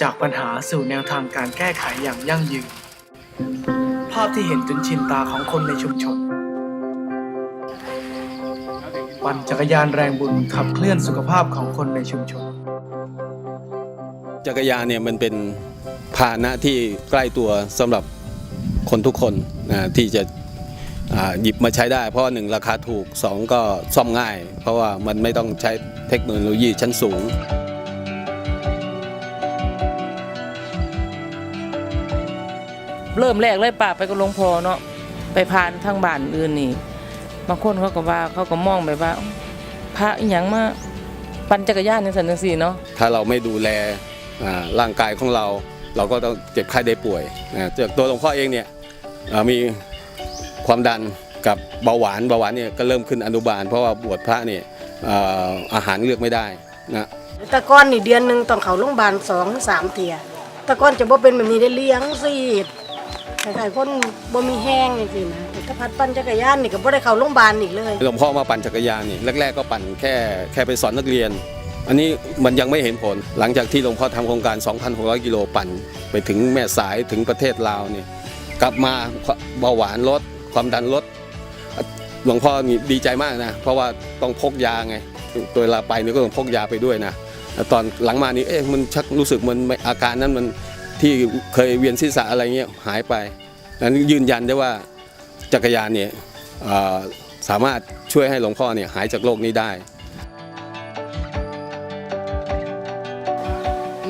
จากปัญหาสู่แนวทางการแก้ไขอย่างยั่งยืน ภาพที่เห็นจนชินตาของคนในชุมชน ปั่นจักรยานแรงบุญขับเคลื่อนสุขภาพของคนในชุมชน จักรยานเนี่ยมันเป็นพาหนะที่ใกล้ตัวสำหรับคนทุกคนนะที่จะหยิบมาใช้ได้ เพราะหนึ่งราคาถูกสองก็ซ่อมง่าย เพราะว่ามันไม่ต้องใช้เทคโนโลยีชั้นสูง เริ่มแรกเลยป่าไปกับหลวงพ่อเนาะไปผ่านทางบ้านอื่นนี่บางคนเขาก็ว่าเขาก็มองแบบว่า พระอหยังมาปั่นจักรยานในสันนิสีเนาะถ้าเราไม่ดูแลอ่าร่างกายของเรา เราก็ต้องเจ็บไข้ได้ป่วยนะจากตัวหลวงพ่อเองเนี่ยอ่ามีความดันกับเบาหวานเบาหวานเนี่ยก็เริ่มขึ้นอนุบาล เพราะว่าบวชพระเนี่ยอ่าอาหารเลือกไม่ได้นะแต่ก่อนนี่เดือนหนึ่งต้องเข้าโรงพยาบาลสองถึงสามเทียแต่ก่อนจะบ่เป็นแบบนี้ได้เลี้ยงซีดค ล้ายๆคนบ่มีแห้งจังซี่นะถ้าพัดปั่นจักรยานนี่ก็บ่ได้เข้าโรงพยาบาลอีกเลยหลวงพ่อมาปั่นจักรยานนี่แรกๆก็ปั่นแค่แค่ไปสอนนักเรียน อันนี้มันยังไม่เห็นผล หลังจากที่หลวงพ่อทำโครงการ 2,600 กิโลปั่น ไปถึงแม่สายถึงประเทศลาวเนี่ยกลับมาเบาหวานลดความดันลดหลวงพ่อนี่ดีใจมากนะเพราะว่าต้องพกยาไงตัวเวลาไปนี่ก็ต้องพกยาไปด้วยนะตอนหลังมานี่เอ๊ะมันชักรู้สึกมันอาการนั้นมัน ที่เคยเวียนศีรษะอะไรเงี้ยหายไปนั้นยืนยันได้ว่าจักรยานเนี่ยเอ่อสามารถช่วยให้หลวงพ่อเนี่ยหายจากโรคนี้ได้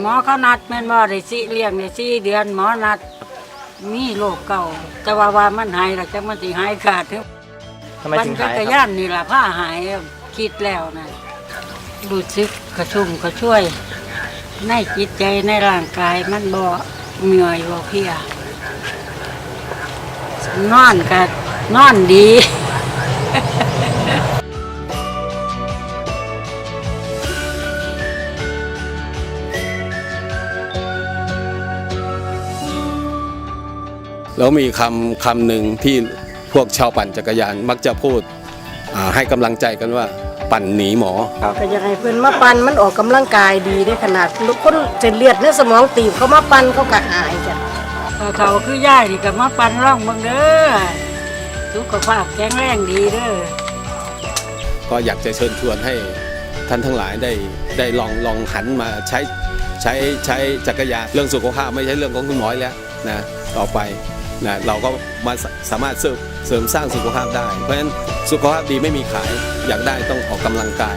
หมอเขานัดแม่นบ่ได้สิเลี้ยงได้สี่เดือนหมอนัดมีโรคเก่า แต่ว่าว่ามันหายแล้วจักมันสิหายขาดถึงทำไมปั่นถึงจัหายกรคยารับนนี่ล่ะผ้าหายคิดแล้วนะรู้สึกกระชุ่มกระช่วย ในจิตใจในร่างกายมันบ่เหนื่อยบ่เพลียนอนก็นอนดีแล้วมีคำคำหนึ่งที่พวกชาวปั่นจักรยานมักจะพูดให้กำลังใจกันว่า ปั่นหนีหมอก็อยากให้เพิ่นมาปั่นมันออกกำลังกายดีได้ขนาดคนเส้นเลือดในสมองตีบเขามาปั่นเขาก็หายจ้ะเขาคือย่ายนี่ก็มาปั่นร่องเบังเด้อสุขภาพแข็งแรงดีเด้อก็อยากจะเชิญชวนให้ท่านทั้งหลายได้ได้ลองลองหันมาใช้ใช้ใช้จักรยานเรื่องสุขภาพไม่ใช่เรื่องของคุณหมอแล้วนะต่อไป นะเราก็มาสามารถเสริมเสริมสร้างสุขภาพได้ เพราะฉะนั้นสุขภาพดีไม่มีขายอยากได้ต้องออกกำลังกาย